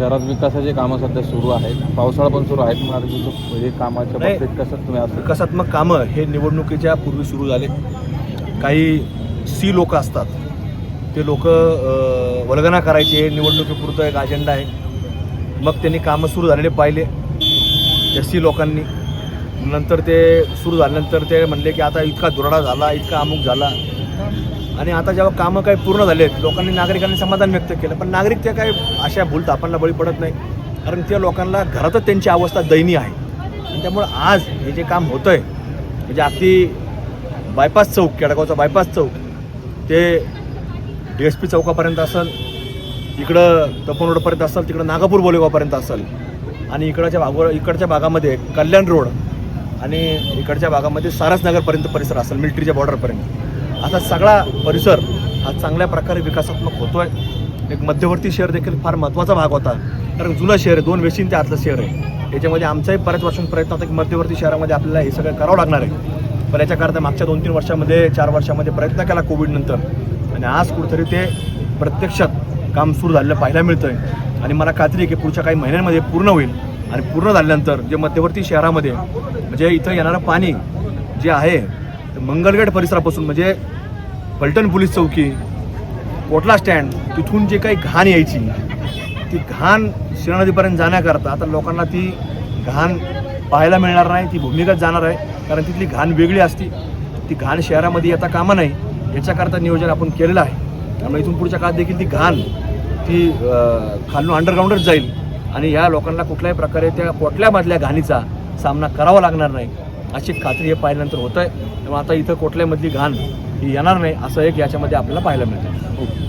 शहरात विकासाचे कामं सध्या सुरू आहेत. पावसाळा पण सुरू आहेत. हे कामाच्या नाही. बाबतीत कसं तुम्ही असं विकासात्मक कामं हे निवडणुकीच्या पूर्वी सुरू झाले. काही सी लोक असतात. ते लोक वल्गना करायचे निवडणुकीपुरतं एक अजेंडा आहे. मग त्यांनी कामं सुरू झालेले पाहिले. त्या सी लोकांनी. नंतर ते सुरू झाल्यानंतर ते म्हणले की आता इतका दुराडा झाला इतका अमुक झाला. आणि आता जेव्हा कामं काही पूर्ण झालेत लोकांनी नागरिकांनी समाधान व्यक्त केलं. पण नागरिक त्या काही अशा भूल तापांना बळी पडत नाही. कारण त्या लोकांना घरातच त्यांची अवस्था दयनीय आहे. आणि त्यामुळं आज हे जे काम होतं आहे म्हणजे अगदी बायपास चौक केडगावचा बायपास चौक ते डी एस पी चौकापर्यंत असेल इकडं तपन रोडपर्यंत असेल तिकडं नागापूर बोलेगावपर्यंत असेल आणि इकडच्या भागो इकडच्या भागामध्ये कल्याण रोड आणि इकडच्या भागामध्ये सारसनगरपर्यंत परिसर असेल मिलिटरीच्या बॉर्डरपर्यंत असा सगळा परिसर हा चांगल्या प्रकारे विकासात्मक होतोय. एक मध्यवर्ती शहर देखील फार महत्त्वाचा भाग होता. कारण जुनं शहर आहे दोन वेशींचे आतलं शहर आहे. याच्यामध्ये आमचाही बऱ्याच वर्षांचा प्रयत्न होता की मध्यवर्ती शहरामध्ये आपल्याला हे सगळं करावं लागणार आहे. पण याच्याकरता मागच्या दोन तीन वर्षामध्ये चार वर्षामध्ये प्रयत्न केला कोविडनंतर आणि आज कुठेतरी ते प्रत्यक्षात काम सुरू झालेलं पाहायला मिळतं आहे आणि मला खात्री आहे की पुढच्या काही महिन्यांमध्ये पूर्ण होईल. आणि पूर्ण झाल्यानंतर जे मध्यवर्ती शहरामध्ये म्हणजे इथं येणारं पाणी जे आहे ते मंगलगेट परिसरापासून म्हणजे पलटण पोलीस चौकी कोटला स्टँड तिथून जे काही घाण यायची ती घाण शिरा नदीपर्यंत जाण्याकरता आता लोकांना ती घाण पाहायला मिळणार नाही ती भूमिगत जाणार आहे कारण तिथली घाण वेगळी असती. ती घाण शहरामध्ये येता कामा नाही याच्याकरता नियोजन आपण केलेलं आहे. त्यामुळे इथून पुढच्या काळात देखील ती घाण ती खालून अंडरग्राऊंडच जाईल. आणि ह्या लोकांना कुठल्याही प्रकारे त्या कोटल्यामधल्या घाणीचा सामना करावा लागणार नाही. अशी खात्री हे पाहिल्यानंतर होत आहे त्यामुळे आता इथं कोटल्यामधली घाण ही येणार नाही असं एक याच्यामध्ये आपल्याला पाहायला मिळतं. ओके.